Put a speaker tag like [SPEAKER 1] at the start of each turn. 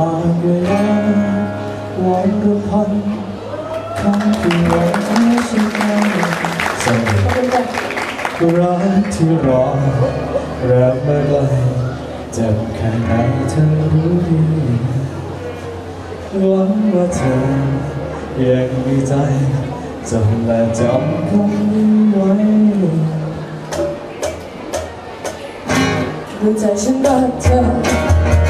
[SPEAKER 1] ฝากด้วลาะวันรูปพันคำที่ไว้ที่ฉันนั้นเส
[SPEAKER 2] ม
[SPEAKER 1] รักที่รอรักเมื่อไรเจ็บแค่ไหนเธอรู้ดีหวังว่าเธอยังมีใจจำและจำคำนี้ไว้
[SPEAKER 2] รู้ใจฉันรักเธอ